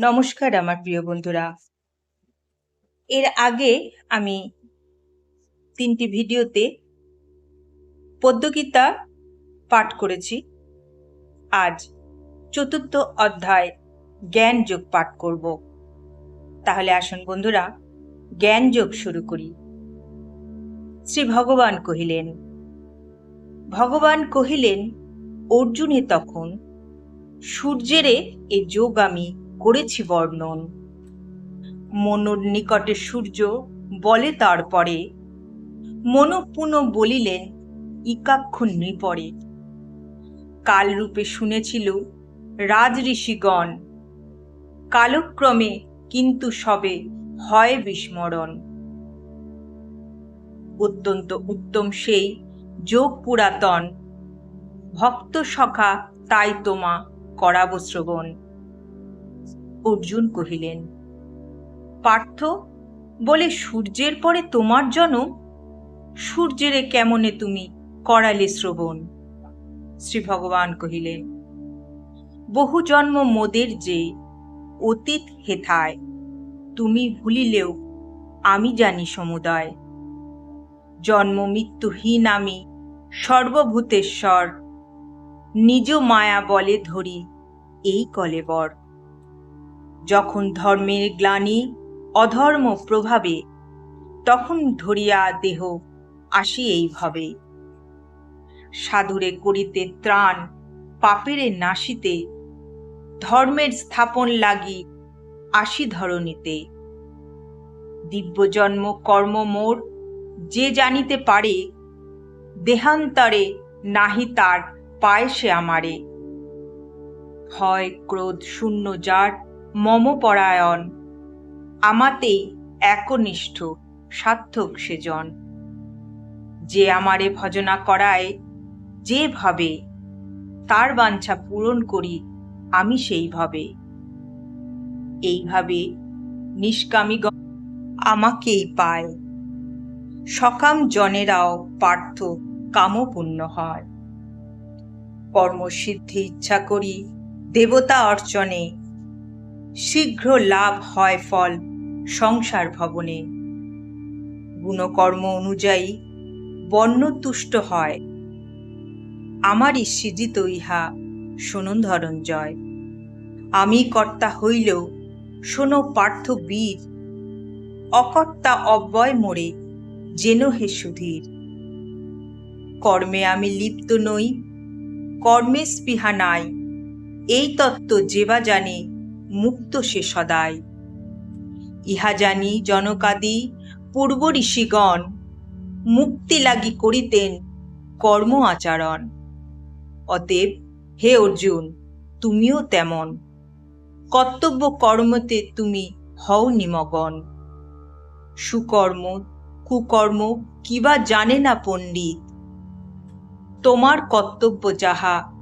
নমস্কার আমার প্রিয় বন্ধুরা। এর আগে আমি তিনটি ভিডিওতে পদ্মগীতা পাঠ করেছি। আজ চতুর্থ অধ্যায় জ্ঞান যোগ পাঠ করব। তাহলে আসুন বন্ধুরা, জ্ঞান যোগ শুরু করি। শ্রী ভগবান কহিলেন ভগবান কহিলেন, অর্জুনে তখন সূর্যেরে এ যোগ আমি করেছি বর্ণন। মনুর নিকটে সূর্য বলে তারপরে মনপুন বলিলেন ইকাক্ষণ নৃপরে। কালরূপে শুনেছিল রাজ ঋষিগণ, কালক্রমে কিন্তু সবে হয় বিস্মরণ। অত্যন্ত উত্তম সেই যোগ পুরাতন। ভক্ত সখা তাই তোমা করাব শ্রবণ। অর্জুন কহিলেন, পার্থ, বলে সূর্যের পরে তোমার জনম? সূর্যেরে কেমনে তুমি করালে শ্রবণ? শ্রী ভগবান কহিলেন, বহু জন্ম মোদের যে অতীত হেথায়, তুমি ভুলিলেও আমি জানি সমুদয়। জন্ম মৃত্যুহীন আমি সর্বভূতেশ্বর, নিজ মায়া বলে ধরি এই কলেবর। যখন ধর্মের গ্লানি অধর্ম প্রভাবে, তখন ধরিয়া দেহ আসি এইভাবে। সাধুরে করিতে ত্রাণ, পাপেরে নাশিতে, ধর্মের স্থাপন লাগি আসি ধরণীতে। দিব্য জন্ম কর্ম মোর যে জানিতে পারে, দেহান্তরে নাহি তার পায় সে আমারে। ভয় ক্রোধ শূন্য যার মম পরায়ণ আমাতেই একনিষ্ঠ, সার্থক সেজন। যে আমারে ভজনা করায়, যে ভাবে, তার বাঞ্ছা পূরণ করি আমি সেইভাবে এইভাবে নিষ্কামী আমাকেই পায়। সকাম জনেরাও পার্থ কামপূর্ণ হয়। কর্মসিদ্ধি ইচ্ছা করি দেবতা অর্চনে শীঘ্র লাভ হয় ফল সংসার ভবনে। গুণকর্ম অনুযায়ী বর্ণতুষ্ট হয়। আমারই সৃজিত ইহা, শুনুন ধরঞ্জয় আমি কর্তা হইলেও শোনো পার্থ বীর। অকর্তা অব্যয় মোড়ে যেন হে সুধীর। কর্মে আমি লিপ্ত নই, কর্মে স্পৃহা নাই, এই তত্ত্ব যেবা জানে মুক্ত সে সদাই। ইহা জানি জনকাদি পূর্ব ঋষিগণ, মুক্তি লাগি করিতেন কর্ম আচরণ। অতএব হে অর্জুন, তুমিও তেমন। কর্তব্য কর্মতে তুমি হও নিমগন। সুকর্ম, কুকর্ম কিবা জানে না পণ্ডিত। তোমার কর্তব্য যাহা,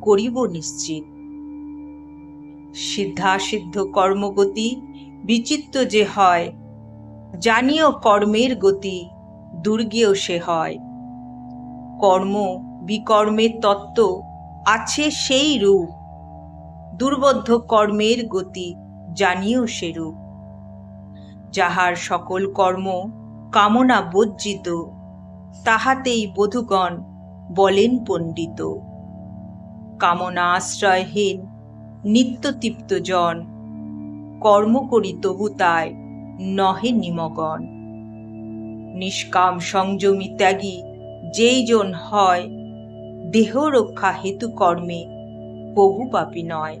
করিব নিশ্চিত। সিদ্ধাসিদ্ধ কর্মগতি বিচিত্র যে হয়, জানিও কর্মের গতি, দুর্গেও সে হয়। কর্ম বিকর্মের তত্ত্ব আছে সেই রূপ দুর্বদ্ধ কর্মের গতি জানিও সেরূপ যাহার সকল কর্ম কামনা বজ্জিত তাহাতেই বধুগণ বলেন পণ্ডিত। কামনা আশ্রয়হীন নিত্যতৃপ্ত জন। কর্ম করি তবু তাই নহে নিমগণ নিষ্কাম সংযমী ত্যাগী যেই জন হয়, দেহ রক্ষা হেতু কর্মে বহু পাপী নয়।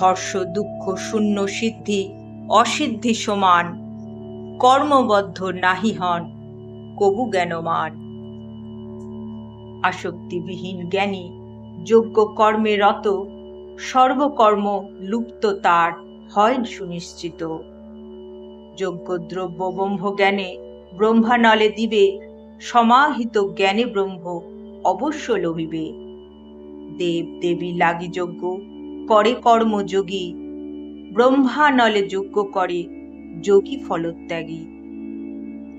হর্ষ, দুঃখ, শূন্য, সিদ্ধি, অসিদ্ধি সমান, কর্মবদ্ধ নাহি হন, কবু জ্ঞানমান। আসক্তিবিহীন জ্ঞানী, যোগ্য কর্মে রত সর্বকর্ম লুপ্ত তার হয় সুনিশ্চিত। যোগ্য দ্রব্য ব্রহ্ম জ্ঞানে ব্রহ্মানলে দিবে, সমাহিত জ্ঞানে ব্রহ্ম অবশ্য লভিবে। দেব দেবী লাগি যজ্ঞ, করে কর্ম কর্মযোগী ব্রহ্মানলে যজ্ঞ করে, যোগী ফলত্যাগী।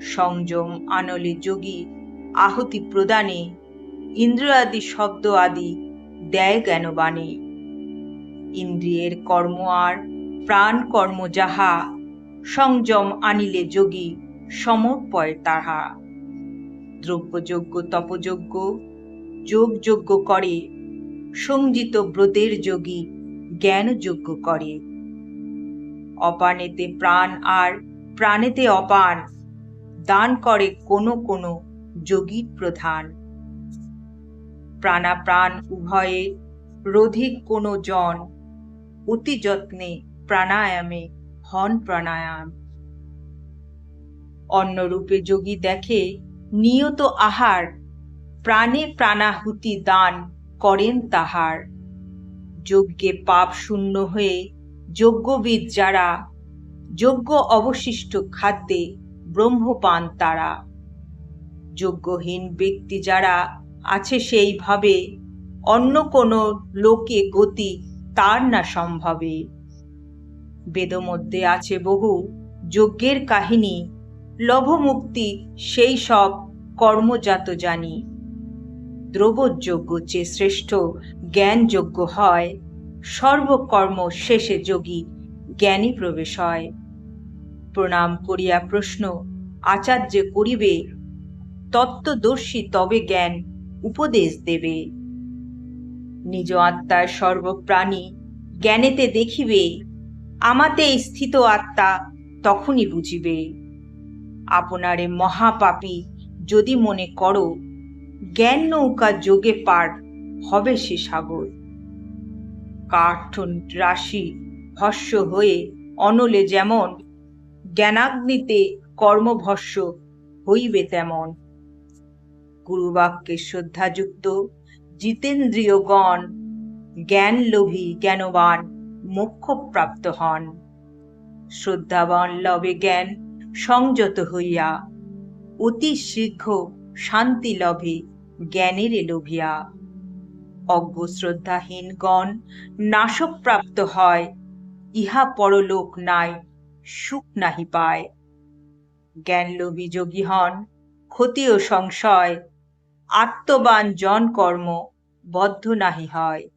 সংযম আনলে যোগী, আহুতি প্রদানে। ইন্দ্র আদি শব্দ আদি দেয় জ্ঞানবাণী। ইন্দ্রিয়ের কর্ম আর প্রাণ কর্ম যাহা সংযম আনিলে যোগী সমর্পয় তাহা। তপযোগ্য যোগ যোগ্য করে সঞ্জিত ব্রতের যোগী জ্ঞানযোগ্য করে। অপানেতে প্রাণ আর প্রাণেতে অপান, দান করে কোনো কোনো যোগীর প্রধান। প্রাণাপ্রাণ উভয়ে রোধিক কোনো জন অতি যত্নে প্রাণায়ামে হন প্রাণায়াম। অন্যরূপে যোগী দেখে নিয়ত আহার, প্রাণে প্রাণাহুতি দান করেন তাহার। যজ্ঞে পাপ শূন্য হয়ে যজ্ঞবিদ যারা, যজ্ঞ অবশিষ্ট খাদ্যে ব্রহ্মপান তারা। যজ্ঞহীন ব্যক্তি যারা আছে সেইভাবে অন্য কোনো লোকে গতি তার না সম্ভবে। বেদমধ্যে আছে বহু যজ্ঞের কাহিনী, লভমুক্তি সেই সব কর্মজাত জানি। দ্রবযোগ্য যে শ্রেষ্ঠ জ্ঞানযোগ্য হয়, সর্বকর্ম শেষে যোগী জ্ঞানী প্রবেশ হয়। প্রণাম করিয়া প্রশ্ন আচার্য করিবে, তত্ত্বদর্শী তবে জ্ঞান উপদেশ দেবে। নিজ আত্মার সর্বপ্রাণী জ্ঞানেতে দেখিবে আমাতে স্থিত আত্মা তখনই বুঝিবে। আপনারে মহাপাপী যদি মনে করো, জ্ঞান নৌকা যোগে পার হবে সে সাগর। কাঠন রাশি ভস্য হয়ে অনলে যেমন, জ্ঞানাগ্নিতে কর্মভস্য হইবে তেমন। গুরুবাক্যে শ্রদ্ধাযুক্ত জিতেন্দ্রিয়গণ জ্ঞান লোভী জ্ঞানবান মোক্ষপ্রাপ্ত হন। শ্রদ্ধাবান লবে জ্ঞান সংযত হইয়া, অতি শীঘ্র শান্তি লভে জ্ঞানের লোভিয়া। অজ্ঞ শ্রদ্ধাহীনগণ নাশকপ্রাপ্ত হয়, ইহা পরলোক নাই, সুখ নাহি পায়। জ্ঞানলোভী যোগী হন ক্ষতি ও সংশয়, আত্মবান জন কর্ম বদ্ধ নাহি হয়।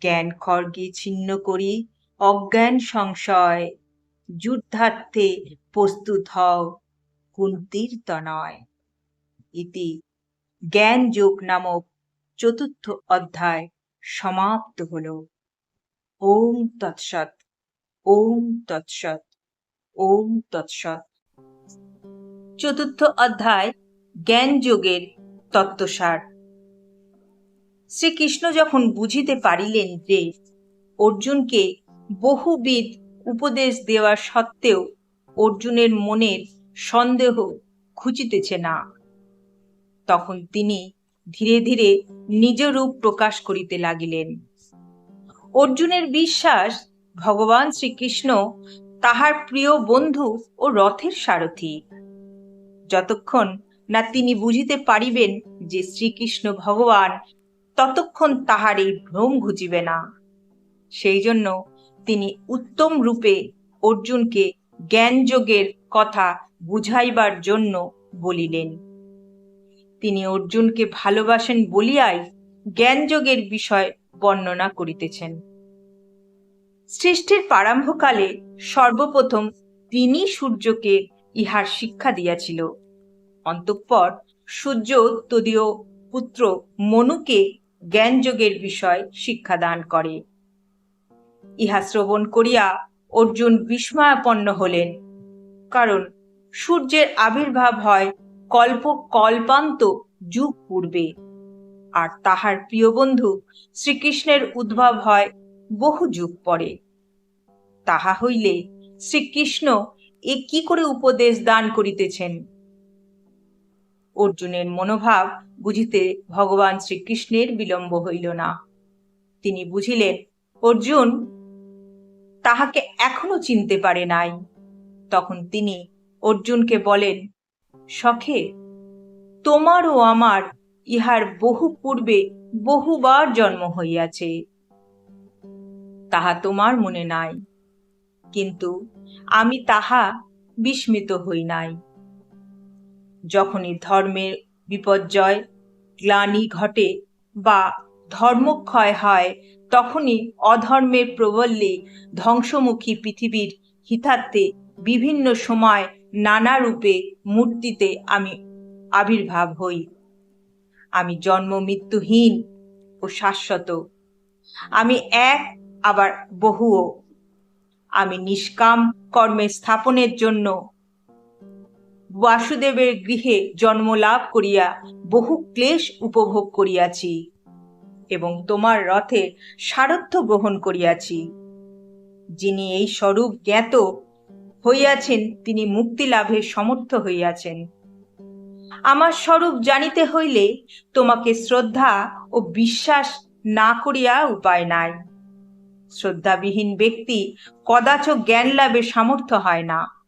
জ্ঞান খড়গে ছিন্ন করি, অজ্ঞান সংশয়। যুদ্ধার্থে প্রস্তুত হও কুন্তির তনয় ইতি জ্ঞান যোগ নামক চতুর্থ অধ্যায় সমাপ্ত হল। ওম তৎসৎ ওম তৎসৎ ওম তৎসৎ। চতুর্থ অধ্যায় জ্ঞান যোগের তত্ত্বসার। শ্রীকৃষ্ণ যখন বুঝিতে পারিলেন যে অর্জুনকে বহুবিধ উপদেশ দেওয়া সত্ত্বেও অর্জুনের মনের সন্দেহ খুঁজিতেছে না, তখন তিনি ধীরে ধীরে নিজ রূপ প্রকাশ করিতে লাগিলেন। অর্জুনের বিশ্বাস ভগবান শ্রীকৃষ্ণ তাহার প্রিয় বন্ধু ও রথের সারথী। যতক্ষণ না তিনি বুঝিতে পারিবেন যে শ্রীকৃষ্ণ ভগবান ততক্ষণ তাহার এই ভ্রম ঘুচিবে না। সেই জন্য তিনি উত্তম রূপে অর্জুনকে জ্ঞানযোগের কথা বুঝাইবার জন্য বলিলেন। তিনি অর্জুনকে ভালোবাসেন বলিয়াই জ্ঞানযোগের বিষয় বর্ণনা করিতেছেন। সৃষ্টির প্রারম্ভকালে সর্বপ্রথম তিনি সূর্যকে ইহার শিক্ষা দিয়াছিল। অন্তঃপর সূর্য তদীয় পুত্র মনুকে জ্ঞানযোগের বিষয় শিক্ষাদান করে। ইহা শ্রবণ করিয়া অর্জুন বিস্ময়াপন্ন হলেন, কারণ সূর্যের আবির্ভাব হয় কল্প, কল্পান্ত যুগ পূর্বে। আর তাহার প্রিয় বন্ধু শ্রীকৃষ্ণের উদ্ভব হয় বহু যুগ পরে। তাহা হইলে শ্রীকৃষ্ণ এ কি করে উপদেশ দান করিতেছেন? অর্জুনের মনোভাব বুঝিতে ভগবান শ্রীকৃষ্ণের বিলম্ব হইল না। তিনি বুঝিলেন, অর্জুন, তাহাকে এখনও চিনতে পারে নাই। তখন তিনি অর্জুনকে বলেন, সখে, তোমার ও আমার ইহার বহু পূর্বে বহুবার জন্ম হইয়াছে। তাহা তোমার মনে নাই, কিন্তু আমি তাহা বিস্মিত হই নাই। যখনই ধর্মের বিপর্যয় গ্লানি ঘটে বা ধর্মক্ষয় হয়, তখনই অধর্মের প্রবল্যে ধ্বংসমুখী পৃথিবীর হিতার্থে বিভিন্ন সময় নানা রূপে মূর্তিতে আমি আবির্ভাব হই। আমি জন্ম মৃত্যুহীন ও শাশ্বত। আমি এক, আবার বহুও। আমি নিষ্কাম কর্মে স্থাপনের জন্য বাসুদেবের গৃহে জন্ম লাভ করিয়া বহু ক্লেশ উপভোগ করিয়াছি এবং তোমার রথে সারথ্য গ্রহণ করিয়াছি। যিনি এই স্বরূপ জ্ঞাত হইয়াছেন, তিনি মুক্তি লাভের সমর্থ হইয়াছেন। আমার স্বরূপ জানিতে হইলে তোমাকে শ্রদ্ধা ও বিশ্বাস না করিয়া উপায় নাই। শ্রদ্ধাবিহীন ব্যক্তি কদাচ জ্ঞান লাভের সামর্থ্য হয় না।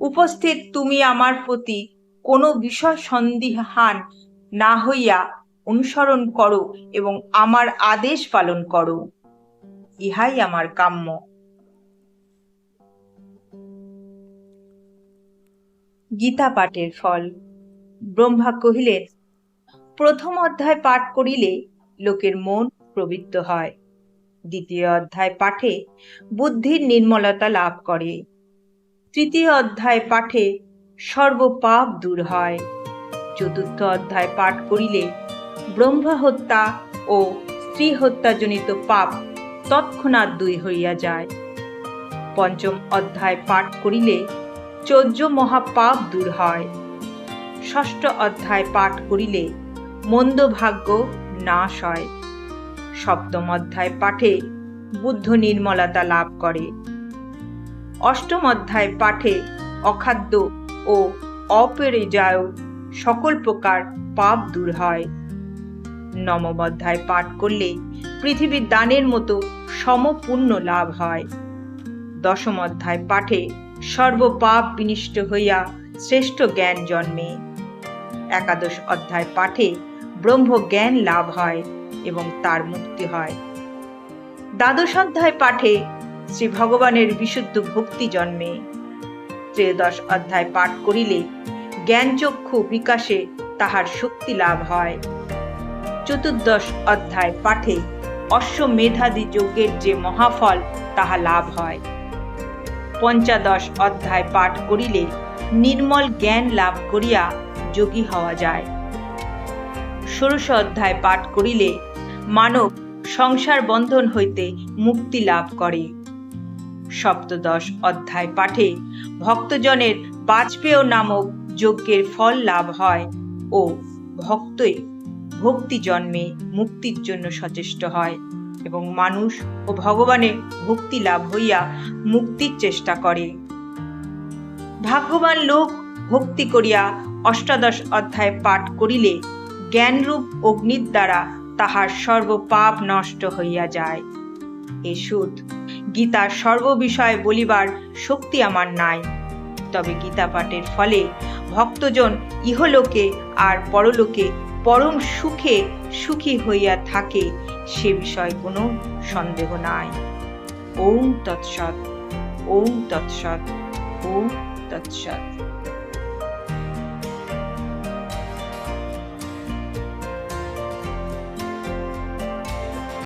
উপস্থিত তুমি আমার প্রতি কোনো বিষয় সন্দিহান না হইয়া অনুসরণ করো এবং আমার আদেশ পালন করো। ইহাই আমার কাম্য। গীতা পাঠের ফল। ব্রহ্মা কহিলেন, প্রথম অধ্যায় পাঠ করিলে লোকের মন প্রবৃত্ত হয়। দ্বিতীয় অধ্যায় পাঠে বুদ্ধির নির্মলতা লাভ করে। তৃতীয় অধ্যায় পাঠে সর্বপাপ দূর হয়। চতুর্থ অধ্যায় পাঠ করিলে ব্রহ্মা হত্যা ও স্ত্রী হত্যাজনিত পাপ তৎক্ষণাৎ দুই হইয়া যায়। পঞ্চম অধ্যায় পাঠ করিলে চৌদ্দ মহাপাপ দূর হয়। ষষ্ঠ অধ্যায় পাঠ করিলে মন্দ ভাগ্য নাশ হয়। সপ্তম অধ্যায় পাঠে বুদ্ধ নির্মলতা লাভ করে। অষ্টম অধ্যায় পাঠে অখাদ্য ও অপরিজায় সকল প্রকার পাপ দূর হয়। নবম অধ্যায় পাঠ করলে পৃথিবীর দানের মতো সমপূর্ণ লাভ হয়। দশম অধ্যায় পাঠে সর্বপাপ বিনিষ্ট হইয়া শ্রেষ্ঠ জ্ঞান জন্মে। একাদশ অধ্যায় পাঠে ব্রহ্ম জ্ঞান লাভ হয় এবং তার মুক্তি হয়। দ্বাদশ অধ্যায় পাঠে শ্রী ভগবানের বিশুদ্ধ ভক্তি জন্মে। ত্রয়োদশ অধ্যায় পাঠ করিলে জ্ঞানচক্ষু বিকাশে তাহার শক্তি লাভ হয়। চতুর্দশ অধ্যায় পাঠে অশ্বমেধাদি যজ্ঞের যে মহাফল, তাহা লাভ হয়। পঞ্চাদশ অধ্যায় পাঠ করিলে নির্মল জ্ঞান লাভ করিয়া যোগী হওয়া যায়। ষোড়শ অধ্যায় পাঠ করিলে মানব সংসার বন্ধন হইতে মুক্তি লাভ করে। সপ্তদশ অধ্যায় পাঠে ভক্তজনের বাজপেয় নামক যজ্ঞের ফল লাভ হয় ও ভক্তই ভক্তি জন্মে মুক্তির জন্য সচেষ্ট হয় এবং মানুষ ও ভগবানের ভক্তি লাভ হইয়া মুক্তির চেষ্টা করে। ভাগ্যবান লোক ভক্তি করিয়া অষ্টাদশ অধ্যায় পাঠ করিলে জ্ঞানরূপ অগ্নির দ্বারা তাহার সর্বপাপ নষ্ট হইয়া যায়। এ সুদ গীতার সর্ববিষয়ে বলিবার শক্তি আমার নাই। তবে গীতা পাঠের ফলে ভক্তজন ইহলোকে আর পরলোকে পরম সুখে সুখী হইয়া থাকে, সে বিষয়ে কোনো সন্দেহ নাই। ওম তৎসৎ ওম তৎসৎ ওম তৎসৎ।